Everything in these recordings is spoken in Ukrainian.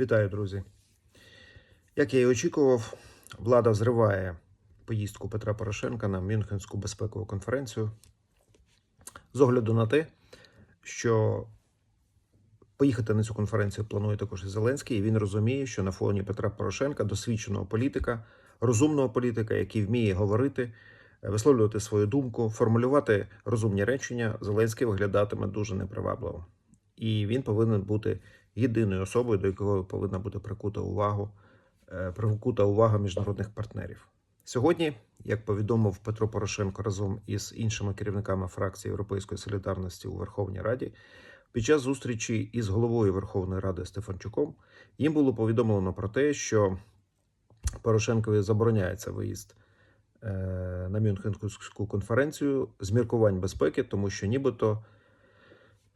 Вітаю, друзі. Як я і очікував, влада зриває поїздку Петра Порошенка на Мюнхенську безпекову конференцію з огляду на те, що поїхати на цю конференцію планує також і Зеленський, і він розуміє, що на фоні Петра Порошенка, досвідченого політика, розумного політика, який вміє говорити, висловлювати свою думку, формулювати розумні речення, Зеленський виглядатиме дуже непривабливо. І він повинен бути єдиною особою, до якої повинна бути прикута увагу, е, прикута увага міжнародних партнерів. Сьогодні, як повідомив Петро Порошенко разом із іншими керівниками фракції Європейської солідарності у Верховній Раді, під час зустрічі із головою Верховної Ради Стефанчуком їм було повідомлено про те, що Порошенкові забороняється виїзд е, на Мюнхенську конференцію з міркувань безпеки, тому що нібито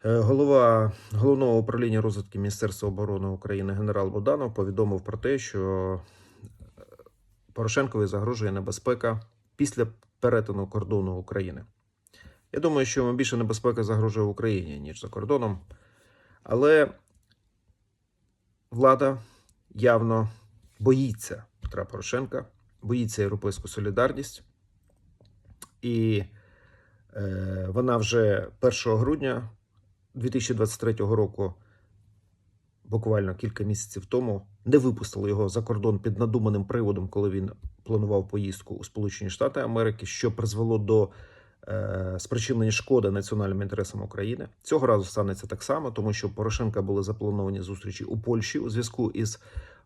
Голова головного управління розвитку Міністерства оборони України генерал Буданов повідомив про те, що е, Порошенкові загрожує небезпека після перетину кордону України. Я думаю, що більше небезпека загрожує Україні, ніж за кордоном. Але влада явно боїться Петра Порошенка, боїться європейську солідарність. І е, вона вже 1 грудня 2023 року, буквально кілька місяців тому, не випустили його за кордон під надуманим приводом, коли він планував поїздку у Сполучені Штати Америки, що призвело до е, спричинення шкоди національним інтересам України. Цього разу станеться так само, тому що у Порошенка були заплановані зустрічі у Польщі у зв'язку із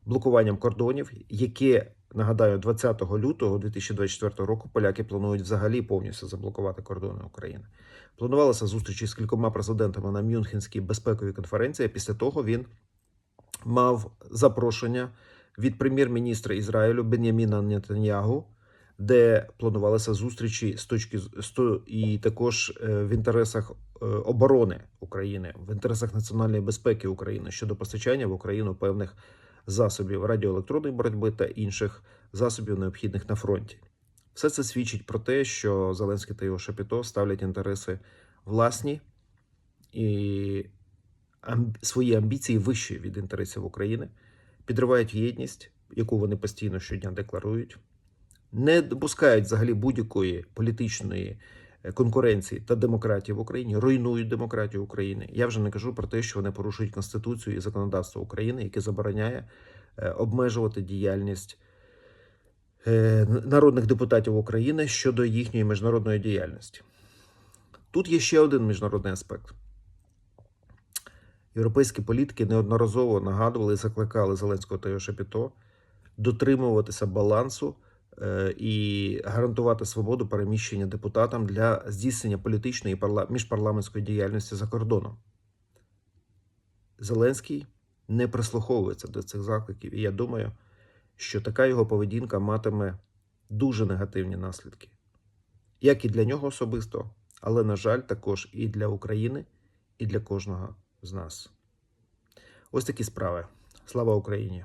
блокуванням кордонів, яке нагадаю, 20 лютого 2024 року поляки планують взагалі повністю заблокувати кордони України. Планувалася зустріч із кількома президентами на Мюнхенській безпековій конференції. а Після того він мав запрошення від прем'єр-міністра Ізраїлю Беняміна Нетаньягу, де планувалися зустрічі з точки з і також е, в інтересах е, оборони України, в інтересах національної безпеки України щодо постачання в Україну певних засобів радіоелектронної боротьби та інших засобів, необхідних на фронті. Все це свідчить про те, що Зеленський та його Шапіто ставлять інтереси власні і свої амбіції вищі від інтересів України, підривають єдність, яку вони постійно щодня декларують, не допускають взагалі будь-якої політичної конкуренції та демократії в Україні, руйнують демократію України. Я вже не кажу про те, що вони порушують Конституцію і законодавство України, яке забороняє е, обмежувати діяльність е, народних депутатів України щодо їхньої міжнародної діяльності. Тут є ще один міжнародний аспект. Європейські політики неодноразово нагадували і закликали Зеленського та його Шапіто дотримуватися балансу е, і гарантувати свободу переміщення депутатам для здійснення політичної міжпарламентської діяльності за кордоном. Зеленський не прислуховується до цих закликів, і я думаю, що така його поведінка матиме дуже негативні наслідки, як і для нього особисто, але, на жаль, також і для України, і для кожного з нас. Ось такі справи. Слава Україні!